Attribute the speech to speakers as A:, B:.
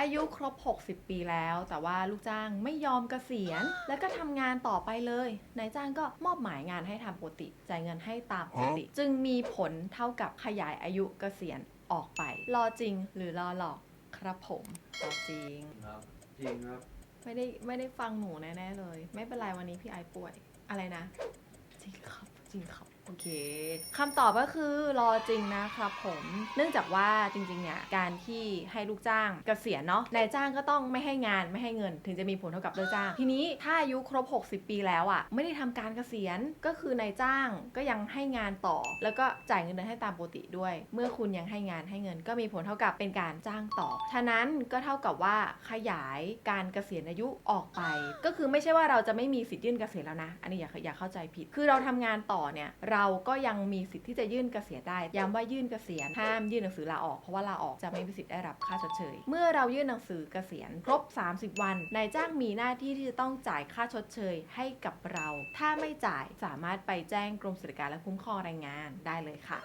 A: อายุครบ 60 ปีแล้ว แต่ว่าลูกจ้างไม่ยอมเกษียณ แล้วก็ทำงานต่อไปเลย นายจ้างก็มอบหมายงานให้ทำปกติ จ่ายเงินให้ตามปกติ จึงมีผลเท่ากับขยายอายุเกษียณออกไป รอจริงหรือรอหลอกครับผมรอจริง
B: ครับจริงครับ
A: ไม่ได้ไม่ได้ฟังหนูแน่ๆเลย ไม่เป็นไรวันนี้พี่ไอซ์ป่วยอะไรนะ จริงครับ จริงครับ โอเคคำตอบก็คือรอจริงนะครับผม เนื่องจากว่าจริงๆเนี่ยการที่ให้ลูกจ้างเกษียณเนาะนายจ้างก็ต้องไม่ให้งานไม่ให้เงิน ถึงจะมีผลเท่ากับเลิกจ้าง ทีนี้ถ้าอายุครบ 60 ปีแล้วอะ่ะ ไม่ได้ทำการเกษียณก็คือนายจ้างก็ยังให้งานต่อ แล้วก็จ่ายเงินเดือนให้ตามปกติด้วย เมื่อคุณยังให้งานให้เงิน ก็มีผลเท่ากับเป็นการจ้างต่อฉะนั้นก็เท่ากับว่าขยายการเกษียณอายุออกไป ก็คือไม่ใช่ว่าเราจะไม่มีสิทธิ์ยื่นเกษียณแล้วนะ อันนี้อย่าอย่าเข้าใจผิด คือเราทำงานต่อเนี่ยเราเราก็ยังมีสิทธิ์ที่จะยื่นเกษียณได้ย้ำว่ายื่นเกษียณห้ามยื่นหนังสือลาออกเพราะว่าลาออกจะไม่มีสิทธิ์ได้รับค่าชดเชย เมื่อเรายื่นหนังสือเกษียณครบ 30 วันนายจ้างมีหน้าที่ที่จะต้องจ่ายค่าชดเชยให้กับเรา ถ้าไม่จ่ายสามารถไปแจ้งกรมสวัสดิการและคุ้มครองแรงงานได้เลยค่ะ